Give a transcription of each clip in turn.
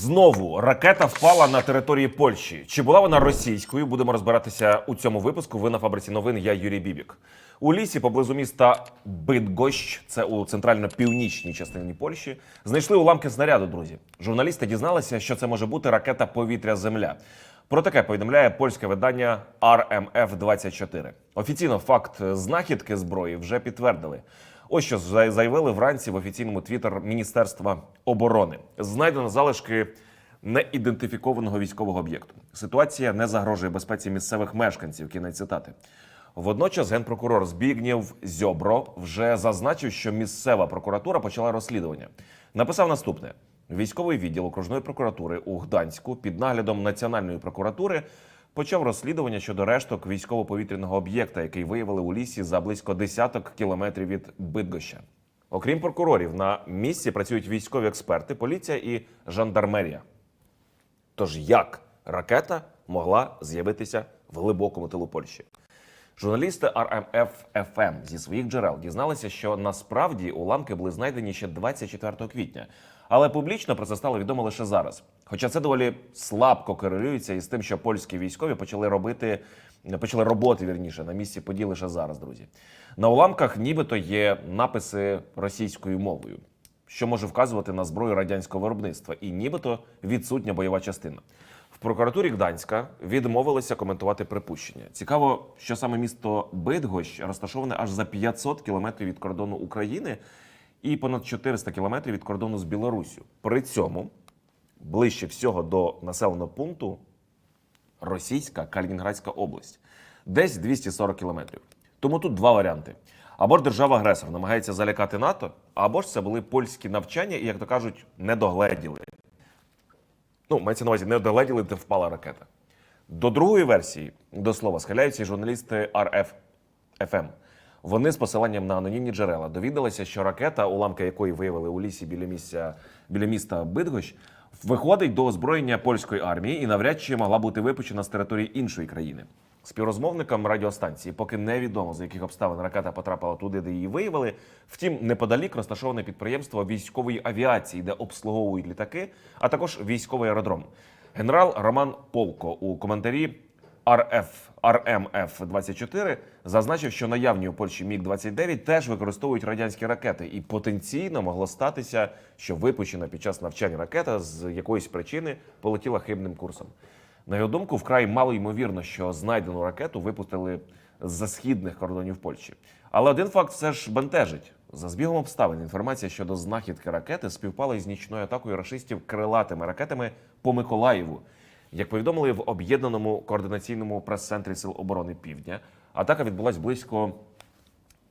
Знову ракета впала на території Польщі. Чи була вона російською? Будемо розбиратися у цьому випуску. Ви на фабриці новин. Я Юрій Бібік. У лісі поблизу міста Бидгощ, це у центрально-північній частині Польщі, знайшли уламки снаряду. Друзі, журналісти дізналися, що це може бути ракета повітря-земля. Про таке повідомляє польське видання RMF 24 Офіційно факт знахідки зброї вже підтвердили. Ось що заявили вранці в офіційному твіттер Міністерства оборони. Знайдено залишки неідентифікованого військового об'єкту. Ситуація не загрожує безпеці місцевих мешканців. Кінець цитати. Водночас генпрокурор Збігнєв Зьобро вже зазначив, що місцева прокуратура почала розслідування. Написав наступне: військовий відділ окружної прокуратури у Гданську під наглядом Національної прокуратури почав розслідування щодо решток військово-повітряного об'єкта, який виявили у лісі за близько десяток кілометрів від Бидгоща. Окрім прокурорів, на місці працюють військові експерти, поліція і жандармерія. Тож як ракета могла з'явитися в глибокому тилу Польщі? Журналісти RMF FM зі своїх джерел дізналися, що насправді уламки були знайдені ще 24 квітня, але публічно про це стало відомо лише зараз. Хоча це доволі слабко корелюється із тим, що польські військові почали робити почали роботи вірніше на місці подій лише зараз, друзі. На уламках нібито є написи російською мовою, що може вказувати на зброю радянського виробництва, і нібито відсутня бойова частина. Прокуратурі Гданська відмовилися коментувати припущення. Цікаво, що саме місто Бидгощ розташоване аж за 500 кілометрів від кордону України і понад 400 кілометрів від кордону з Білоруссю. При цьому ближче всього до населеного пункту російська Калінінградська область, десь 240 кілометрів. Тому тут два варіанти: або ж держава-агресор намагається залякати НАТО, або ж це були польські навчання, і, як то кажуть, не догледіли. Ну, мається на увазі, не догледіли, де впала ракета. До другої версії, до слова, схиляються журналісти RF FM. Вони з посиланням на анонімні джерела довідалися, що ракета, уламки якої виявили у лісі біля місця біля міста Бидгощ, виходить до озброєння польської армії і навряд чи могла бути випущена з території іншої країни. Співрозмовникам радіостанції поки невідомо за яких обставин ракета потрапила туди, де її виявили. Втім, неподалік розташоване підприємство військової авіації, де обслуговують літаки, а також військовий аеродром. Генерал Роман Полко у коментарі RF, RMF 24 зазначив, що наявні у Польщі Міг 29 теж використовують радянські ракети, і потенційно могло статися, що випущена під час навчання ракета з якоїсь причини полетіла хибним курсом. На його думку, вкрай мало ймовірно, що знайдену ракету випустили з-за східних кордонів Польщі. Але один факт все ж бентежить. За збігом обставин інформація щодо знахідки ракети співпала із нічною атакою рашистів крилатими ракетами по Миколаєву. Як повідомили в об'єднаному координаційному прес-центрі Сил оборони Півдня, атака відбулась близько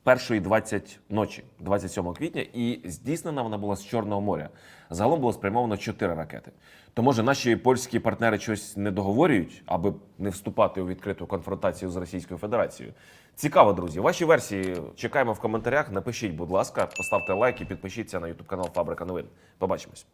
першої 20 ночі, 27 квітня, і здійснена вона була з Чорного моря. Загалом було спрямовано 4 ракети. То може наші польські партнери щось не договорюють, аби не вступати у відкриту конфронтацію з Російською Федерацією. Цікаво, друзі. Ваші версії чекаємо в коментарях. Напишіть, будь ласка, поставте лайк і підпишіться на Ютуб канал Фабрика Новин. Побачимось.